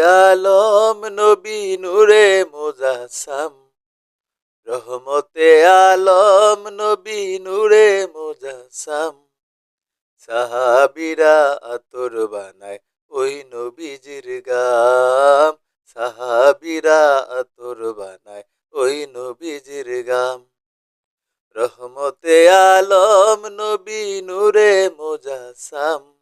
আলম নবী নূরে মোজাসাম। রহমতে আলম নবী নূরে মোজাসাম। সাহাবিরা আতর বানায় ওই নবীজির গাম। সাহাবিরা আতর বানায় ওই নবীজির গাম। রহমতে আলম নবী নূরে মোজাসাম।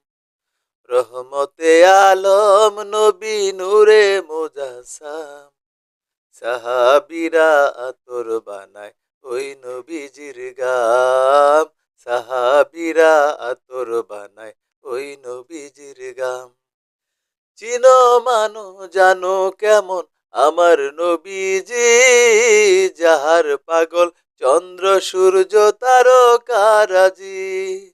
রহমতে আলম নবী নূরে মোজাসাম সাহাবিরা আতর বানায় ওই নবীজির গাম। সাহাবিরা আতর বানায় ওই নবীজির গাম। চিনো মানো, জানো কেমন আমার নবীজি? যাহার পাগল চন্দ্র সূর্য তারকারাজি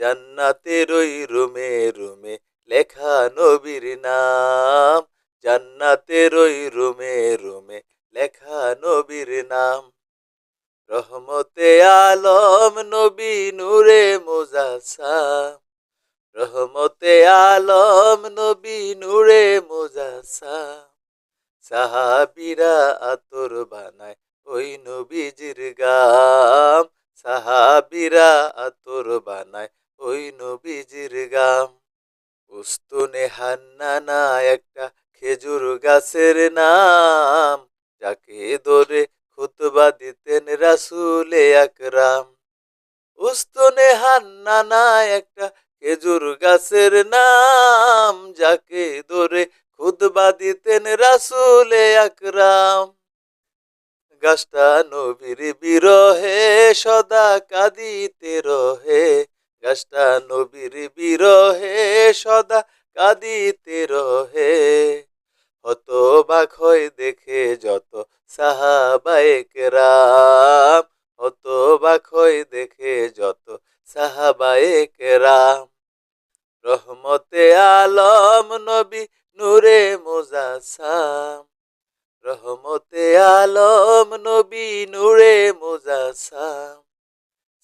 জান্নাতের ওই রুমে রুমে লেখা নবীর নাম। জান্নাতের ওই রুমে রুমে লেখা নবীর নাম। রহমতে আলম নবী নূরে মোজাসাম রহমতে আলম নবী নূরে মোজাসাম সাহাবিরা আতর বানায় ওই নবীজির গাম। সাহাবিরা আতর বানায় ওই নবীজির গাম। উস্তুনে হান্নানা একটা খেজুর গাছের নাম। যাকে ধরে খুতবা দিতেন রাসুলে আকরাম। উস্তুনে হান্নানা একটা খেজুর গাছের নাম। যাকে ধরে খুতবা দিতেন রাসুলে আকরাম। গাছটা নবীর বিরহে, সদা কাঁদিতে রহে। গাছটা নবীর বিরহে সদা কাঁদিতে রহে। হত বাখয় দেখে যত সাহাবায়ক রাম হত বাখয় দেখে যত সাহাবায়ক রাম রহমতে আলম নবী নূরে মোজাসাম রহমতে আলম নবী নূরে মোজাসাম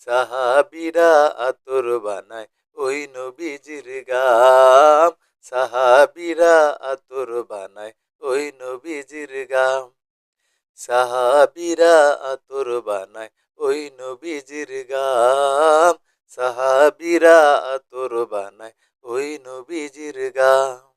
সাহাবিরা আতর বানায়, ওই নবীজির গাম। সাহাবিরা আতর বানায়, ওই নবীজির গাম। সাহাবিরা আতর বানায়, ওই নবীজির গাম। সাহাবিরা আতর বানায়, ওই নবীজির গাম।